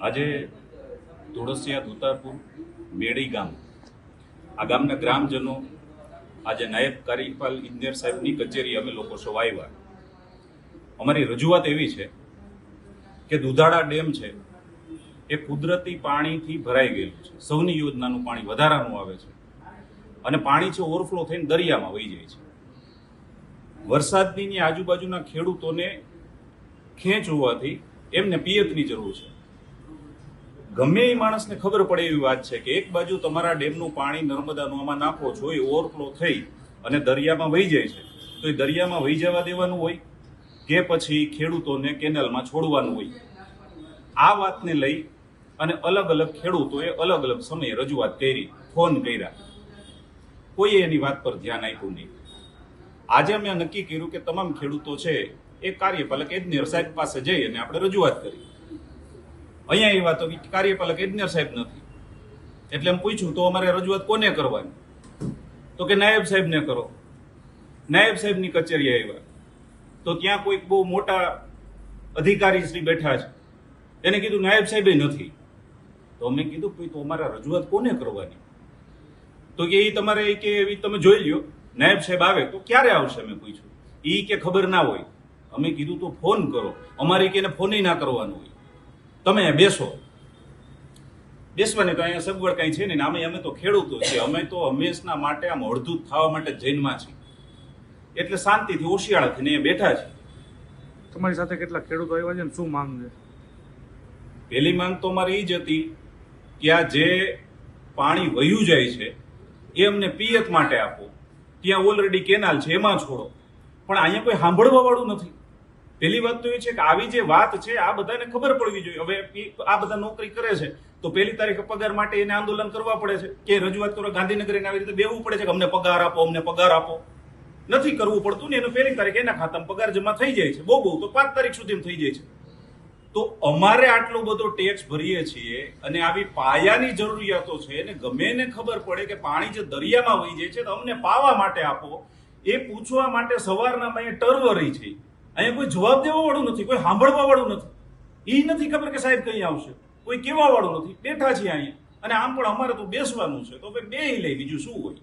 આજે ધોળસિયા ધોતાપુર મેડી ગામ. આ ગામના ગ્રામજનો આજે નાયબ કાર્યપાલ ઇજનેર સાહેબની કચેરી અમે લોકો સૌ અમારી રજૂઆત એવી છે કે દુધાળા ડેમ છે એ કુદરતી પાણીથી ભરાઈ ગયેલું છે. સૌની યોજનાનું પાણી વધારાનું આવે છે અને પાણી છે ઓવરફ્લો થઈને દરિયામાં વહી જાય છે. વરસાદની આજુબાજુના ખેડૂતોને ખેંચ હોવાથી એમને પિયતની જરૂર છે. ગમે એ માણસને ખબર પડે એવી વાત છે કે એક બાજુ તમારા ડેમનું પાણી નર્મદાનું આમાં નાખો છો, એ ઓવરફ્લો થઈ અને દરિયામાં વહી જાય છે. તો એ દરિયામાં વહી જવા દેવાનું હોય કે પછી ખેડૂતોને કેનાલમાં છોડવાનું હોય? આ વાતને લઈ અને અલગ અલગ ખેડૂતોએ અલગ અલગ સમયે રજૂઆત કરી, ફોન કર્યા. કોઈએ એની વાત પર ધ્યાન આપ્યું નહીં. આજે અમે નક્કી કર્યું કે તમામ ખેડૂતો છે, એ કાર્યપાલક એજનેર સાહેબ પાસે જઈ અને આપણે રજૂઆત કરી. અહીંયા વાતો કે કાર્યપાલક એજનેર સાહેબ નથી. એટલે એમ પૂછ્યું, તો અમારે રજૂઆત કોને કરવાની? તો કે, નાયબ સાહેબને કરો. નાયબ સાહેબની કચેરી આવ્યા. તો ત્યાં કોઈક બહુ મોટા અધિકારી શ્રી બેઠા છે. એને કીધું, નાયબ સાહેબે નથી. તો અમે કીધું, ભાઈ, તો અમારે રજૂઆત કોને કરવાની? તો કે એ તમારે કે એવી તમે જોઈ લ્યો, નાયબ સાહેબ આવે તો ક્યારે આવશે? અમે પૂછ્યું. એ કે ખબર ના હોય. અમે કીધું, તો ફોન કરો. અમારે કે એને ફોન ના કરવાનો હોય. તમે બેસો. બેસવાની તો અહીંયા સગવડ કાંઈ છે નહીં અમે અમે તો ખેડૂતો છીએ. અમે તો હંમેશના માટે આમ અડધૂત થવા માટે જૈનમાં છીએ. એટલે શાંતિથી ઓશિયાળાથી ને બેઠા છે તમારી સાથે કેટલા ખેડૂતો આવ્યા છે ને શું માંગ છે? પહેલી માંગ તો અમારી એ જ હતી કે આ જે પાણી વહ્યું જાય છે એ અમને પિયત માટે આપો. ત્યાં ઓલરેડી કેનાલ છે એમાં છોડો. પણ અહીંયા કોઈ સાંભળવા વાળું નથી. પહેલી વાત તો એ છે કે આવી જે વાત છે, આ બધાને ખબર પડવી જોઈએ. હવે આ બધા નોકરી કરે છે, તો પહેલી તારીખે પગાર માટે એને આંદોલન કરવા પડે છે. કે રજૂઆત કરો, ગાંધીનગર એને આવી રીતે બેવું પડે છે કે અમને પગાર આપો, અમને પગાર આપો. નથી કરવું પડતું ને એનું પહેલી તારીખે એના ખાતામાં પગાર જમા થઈ જાય છે, બહુ બહુ. તો પાંચ તારીખ સુધીમાં થઈ જાય છે. તો અમારે આટલો બધો ટેક્સ ભરીએ છીએ અને આવી પાયાની જરૂરિયાતો છે અને ગમે ને ખબર પડે કે પાણી જે દરિયામાં વહી જાય છે તો અમને પાવા માટે આપો. એ પૂછવા માટે સવારના મેં ટર્વરી છે અહીંયા કોઈ જવાબ દેવા વાળું નથી, કોઈ સાંભળવા વાળું નથી. એ નથી ખબર કે સાહેબ કઈ આવશે. કોઈ કેવા વાળું નથી. બેઠા છીએ અહીંયા. અને આમ પણ અમારે તો બેસવાનું છે. તો બે લઈ, બીજું શું હોય?